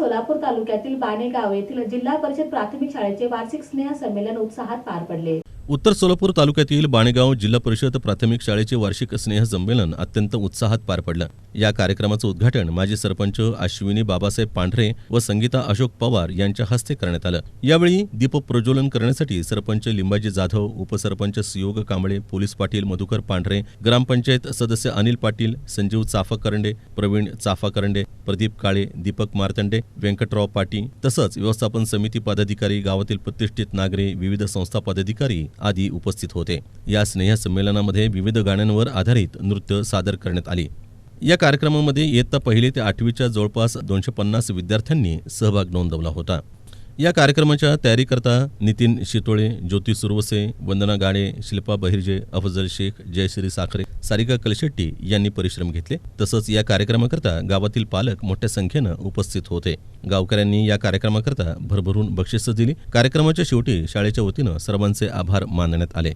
सोलापूर तालुक्यातील बाणेगाव येथील जिल्हा परिषद प्राथमिक शाळेचे वार्षिक स्नेह संमेलन उत्साहात पार पडले. उत्तर सोलापूर तालुक्यातील बाणेगाव जिल्हा परिषद प्राथमिक शाळेचे वार्षिक स्नेह संमेलन अत्यंत उत्साहात पार पडलं. या कार्यक्रमाचं उद्घाटन माजी सरपंच अश्विनी बाबासाहेब पांढरे व संगीता अशोक पवार यांच्या हस्ते करण्यात आलं. यावेळी दीप प्रज्वलन करण्यासाठी सरपंच लिंबाजी जाधव उपसरपंच सुयोग कांबळे पोलीस पाटील मधुकर पांढरे ग्रामपंचायत सदस्य अनिल पाटील संजीव चाफा करंडे प्रवीण चाफा करंडे प्रदीप काळे दीपक मार्तंडे व्यंकटराव पाटी तसंच व्यवस्थापन समिती पदाधिकारी गावातील प्रतिष्ठित नागरे विविध संस्था पदाधिकारी आदी उपस्थित होते. या स्नेह संमेलनामध्ये विविध गाण्यांवर आधारित नृत्य सादर करण्यात आली. या कार्यक्रमामध्ये इयत्ता पहिली ते आठवीच्या जवळपास दोनशे पन्नास विद्यार्थ्यांनी सहभाग नोंदवला होता. या कार्यक्रमाच्या तयारीकरता नितीन शितोळे ज्योती सुरवसे वंदना गाडे शिल्पा बहिर्जे अफजल शेख जयश्री साखरे सारिका कलशेट्टी यांनी परिश्रम घेतले. तसंच या कार्यक्रमाकरता गावातील पालक मोठ्या संख्येनं उपस्थित होते. गावकऱ्यांनी या कार्यक्रमाकरता भरभरून बक्षिसं दिली. कार्यक्रमाच्या शेवटी शाळेच्या वतीनं सर्वांचे आभार मानण्यात आले.